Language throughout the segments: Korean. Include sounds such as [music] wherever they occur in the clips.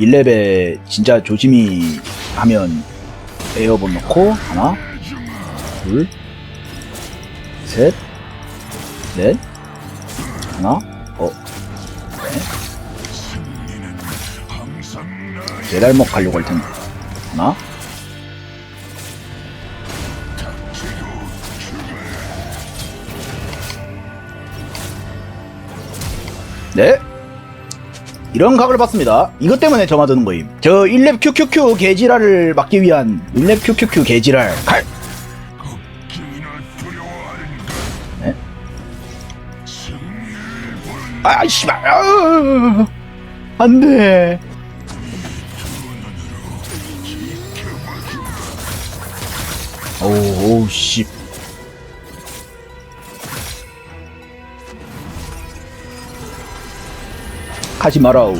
1렙에 진짜 조심히 하면 에어본 넣고 하나 둘셋넷 하나 어 네. 제달목 가려고 할 텐데. 하나. 네 이런 각을 봤습니다. 이것 때문에 점화드는 거임. 저 1렙 QQQ 개지랄을 막기 위한 1렙 QQQ 개지랄 칼. 네. 아, 씨발. 아, 안 돼. 오, 오, 씨. 하지 마라우.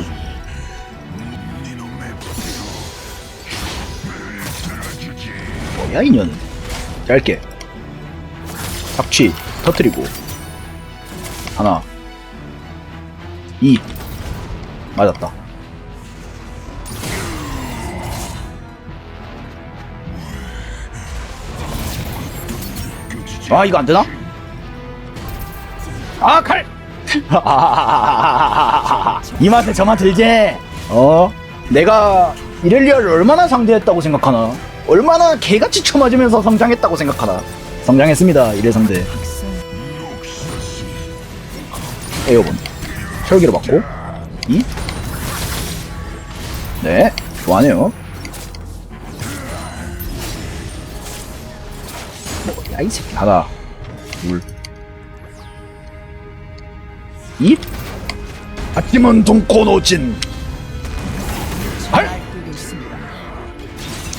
뭐야 이년은 짧게 박취 터트리고 하나 이 맞았다 아 이거 안 되나? 아 칼! 이 맛에 저만 들게 어? 내가 이렐리아를 얼마나 상대했다고 생각하나? 얼마나 개같이 쳐맞으면서 성장했다고 생각하나? 성장했습니다 이래 상대 에어본 철기로 받고 이? 네 좋아하네요 뭐야 이 새끼 하나 둘 이? 아침은 동코노진 할!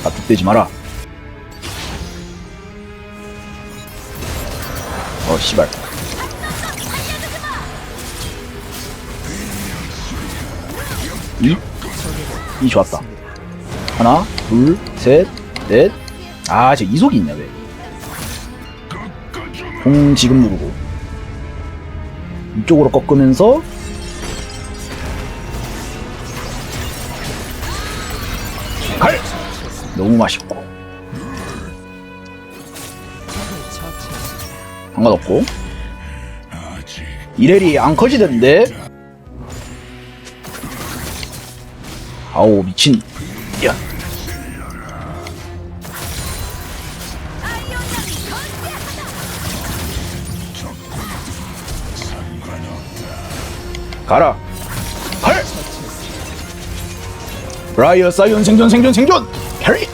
아, 뚝대지 마라. 어, 씨발. 이? 이 좋았다. 하나, 둘, 셋, 넷. 아, 저 이속이 있냐, 왜? 공 지금 누르고. 이쪽으로 꺾으면서 갈! 너무 맛있고. 상관없고. 이렐이 안 커지던데. 아우 미친. 야 가라. 할 브라이어 사이언 생존 생존 생존! 캐리!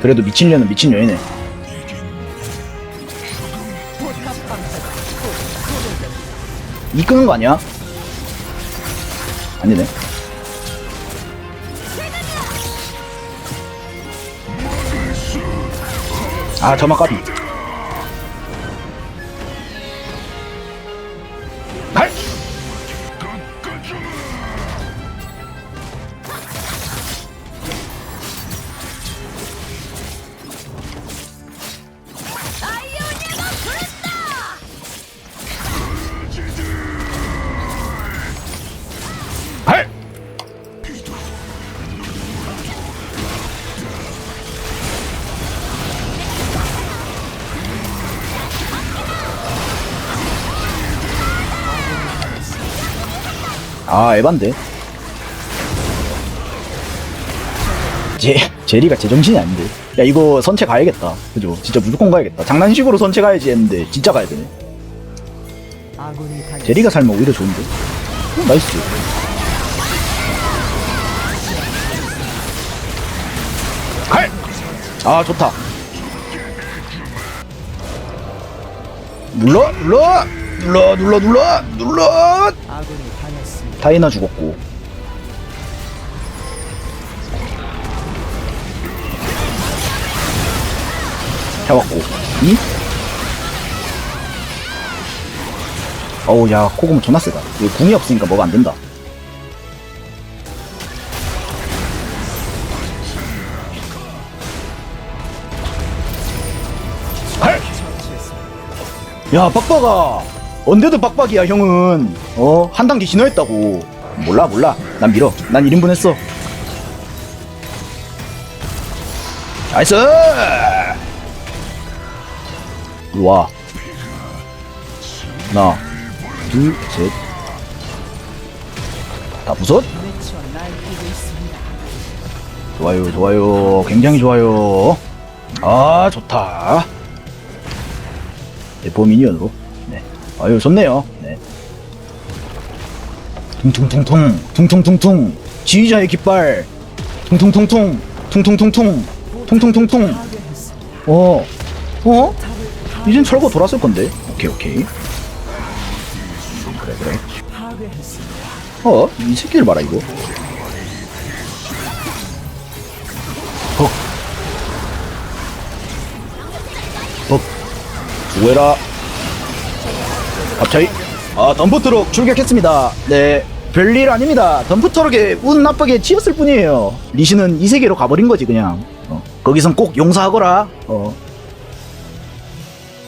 그래도 미친 년은 미친 년이네. 이 끄는 거 아니야? 아니네 아 저만. 까비 아 에반데. 제, 제리가 제정신이 아닌데. 야 이거 선체 가야겠다. 그죠? 진짜 무조건 가야겠다. 장난식으로 선체 가야지 했는데 진짜 가야 되네. 제리가 살면 오히려 좋은데. 어, 나이스. 갈! 아 좋다. 눌러 눌러! 눌러 눌러 눌러! 눌러 다이나 죽었고. 잡았고. 이? 어우 야 코고무 존나 세다. 이거 궁이 없으니까 뭐가 안된다. 야 빡빡아 언제도 빡빡이야 형은. 어? 한 단계 신호했다고. 몰라 몰라. 난 밀어. 난 1인분 했어. 나이스! 일로와. 하나 둘셋다 부쉈 좋아요 좋아요. 굉장히 좋아요. 아 좋다. 대포 미니언으로. 네 아유 좋네요. 네. 퉁퉁퉁퉁 퉁퉁퉁퉁 지휘자의 깃발. 퉁퉁퉁퉁 퉁퉁퉁퉁 퉁퉁퉁퉁. 어 어? 이젠 철거 돌았을 건데. 오케이 오케이. 그래 그래. 어? 이 새끼를 봐라 이거. 헉. 헉. 수고해라 갑자기 아 덤프트럭 출격했습니다 네 별일 아닙니다 덤프트럭에 운 나쁘게 치였을 뿐이에요 리시는 이 세계로 가버린 거지 그냥 어. 거기선 꼭 용서하거라 어.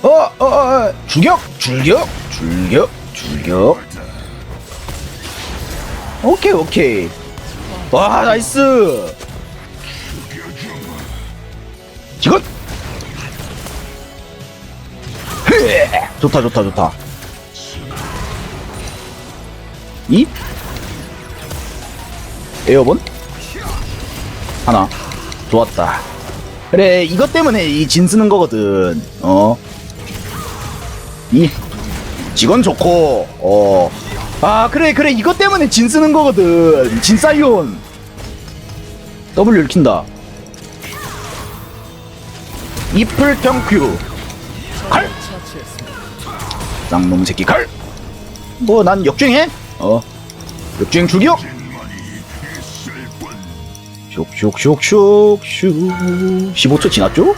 어, 어, 어, 어, 출격, 출격, 출격, 출격. 오케이, 오케이. 와, 나이스. 지금. 헤! 좋다, 좋다, 좋다. 이? 에어본? 하나. 좋았다. 그래, 이것 때문에 이 진 쓰는 거거든. 어. 이? 직원 좋고. 어. 아 그래 그래. 이것 때문에 진 쓰는 거거든. 진 사이온. W 읽힌다. 이플 평큐. 칼! 쌍놈 새끼 칼 뭐 난 역주행해 어 역주행 출격 슉슉슉슉슉 15초 지났죠?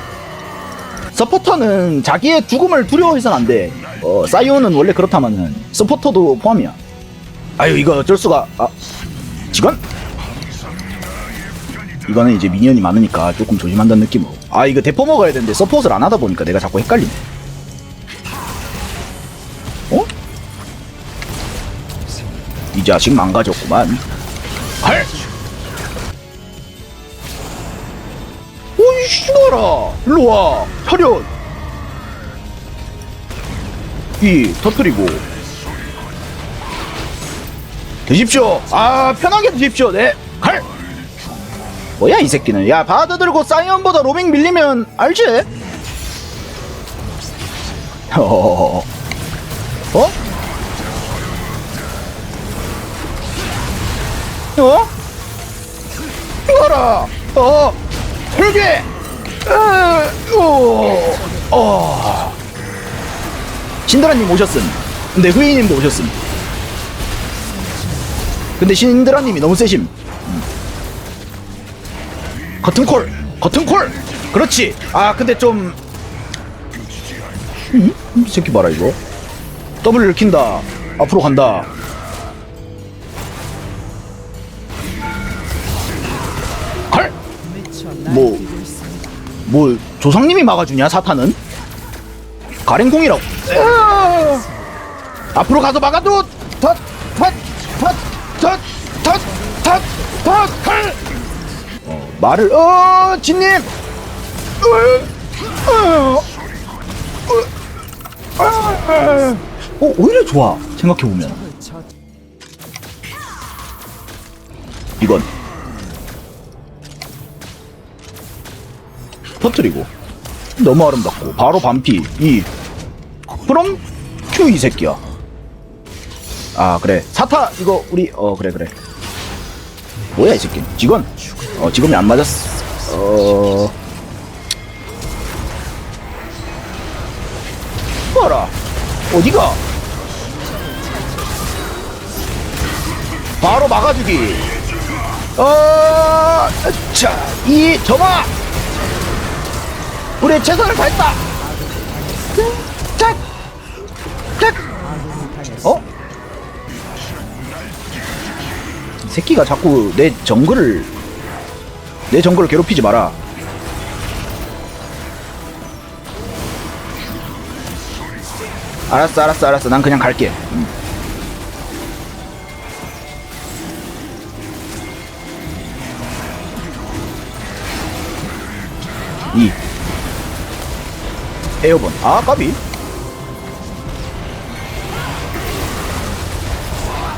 서포터는 자기의 죽음을 두려워해서는 안 돼. 어, 사이온은 원래 그렇다마는 서포터도 포함이야. 아유, 이거 어쩔 수가. 아, 직원? 이거는 이제 미니언이 많으니까 조금 조심한다는 느낌으로. 아, 이거 대포 먹어야 되는데 서포트를 안 하다 보니까 내가 자꾸 헷갈리네. 이 자식 망가졌구만. 할! 오이 씨발아 일로 와 차렷 이 터트리고 드십시오 아 편하게 드십시오 네 갈 뭐야 이 새끼는 야 바드 들고 사이언보다 로밍 밀리면 알지? [laughs] 어? 어? 어? 이거라! 어 혈계 어, 어. 신드라님 오셨음. 근데 후이님도 오셨음. 근데 신드라님이 너무 세심. 음. 커튼 콜 커튼 콜! 그렇지! 아 근데 좀 음? 이 새끼 봐라 이거. W를 킨다. 앞으로 간다 뭐, 뭐, 조상님이 막아주냐, 사탄은? 가랭공이라고. 앞으로 가서 막아도, 덧, 덧, 덧, 덧, 덧, 덧, 덧, 헐! 어, 말을, 어, 진님! 어, 오히려 좋아, 생각해보면. 이건. 터뜨리고. 너무 아름답고. 바로 반피. 이. 그럼 큐 이 새끼야. 아 그래. 사타! 이거 우리 어 그래 그래. 뭐야 이 새끼. 직원. 어 직원이 안 맞았어. 어 봐라. 어디가? 바로 막아주기. 어자이 점아 우리 최선을 다했다. 짝, 짝. 어? 이 새끼가 자꾸 내 정글을 내 정글을 괴롭히지 마라. 알았어 알았어 알았어 난 그냥 갈게 음. 이 에어본 아 까비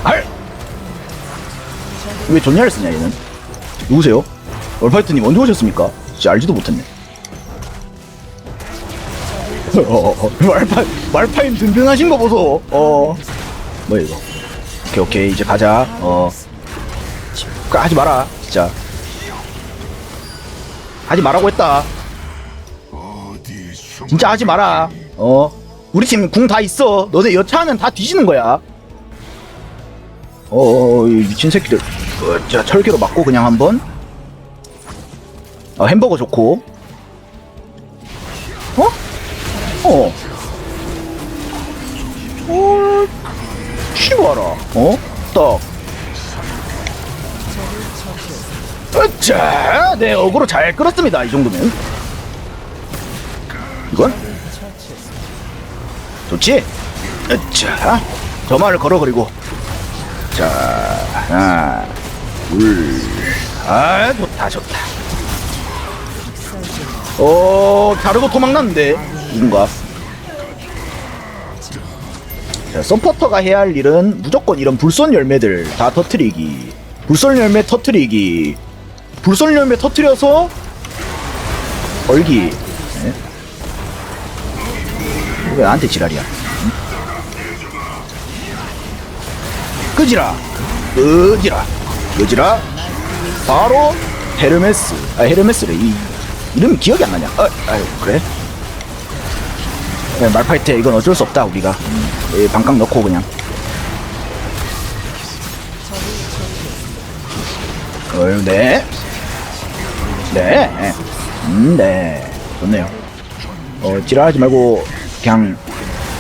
알! 왜 존냐를 쓰냐 얘는 누구세요? 월파이트님 언제 오셨습니까? 진짜 알지도 못했네 어, [laughs] 말파, 말파임 든든하신 거 보소. 어. 뭐야, 이거. 오케이, 오케이. 이제 가자. 어. 그, 하지 마라. 진짜. 하지 말라고 했다. 진짜 하지 마라. 어. 우리 팀 궁 다 있어. 너네 여차하면 다 뒤지는 거야. 어, 이 미친 새끼들. 어, 자, 철기로 맞고 그냥 한번. 어, 햄버거 좋고. 어? 어. 어. 쉬워라. 어? 딱. 으짜! 네, 어그로 잘 끌었습니다. 이 정도면. 좋지? 으짜. 저 말을 걸어버리고. 자, 하나, 둘. 아, 좋다, 좋다. 어, 다르고 도망났는데. 누군가. 자, 서포터가 해야 할 일은 무조건 이런 불손 열매들 다 터트리기. 불손 열매 터트리기. 불손 열매 터트려서 얼기. 네. 왜 나한테 지랄이야? 응? 끄지라. 끄지라. 끄지라. 바로 헤르메스. 아 헤르메스래. 이 이름이 기억이 안 나냐? 아, 아유 그래? 네, 말파이트 이건 어쩔 수 없다 우리가 음, 예, 반깡 넣고 그냥 어, 네. 네. 음, 네. 좋네요. 어, 지랄하지 말고, 그냥,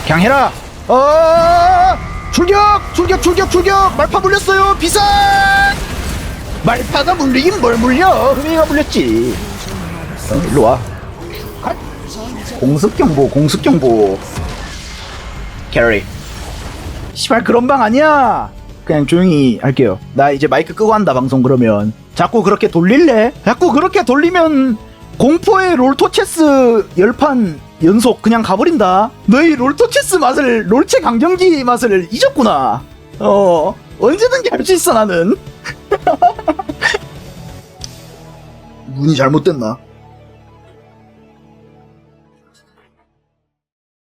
그냥 해라! 어! 출격! 출격, 출격, 출격! 말파 물렸어요! 비상! 말파가 물리긴 뭘 물려! 흠이가 물렸지. 어, 일로 와. 갓! 공습경보, 공습경보. 캐리. 시발 그런 방 아니야. 그냥 조용히 할게요. 나 이제 마이크 끄고 한다 방송 그러면. 자꾸 그렇게 돌릴래? 자꾸 그렇게 돌리면 공포의 롤토체스 열판 연속 그냥 가버린다. 너희 롤토체스 맛을 롤체 강경기 맛을 잊었구나. 어 언제든지 할 수 있어 나는. [laughs] 눈이 잘못됐나?